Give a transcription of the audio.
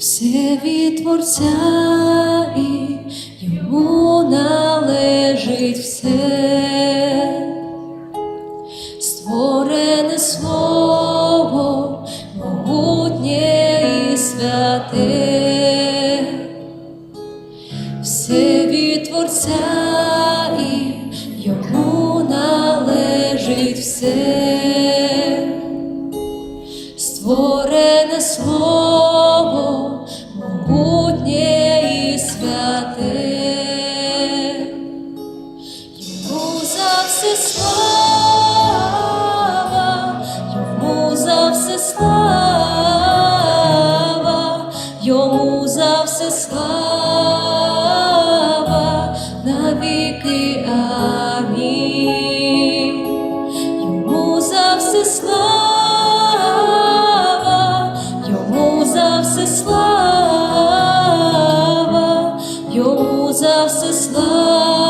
все від Творця і йому належить все, створене слово, могутнє і святе, все від Творця і йому належить все. Створене все слава, йому за все слава, йому за все слава, навіки амінь, йому за все слава, йому за все слава, йому за все слава.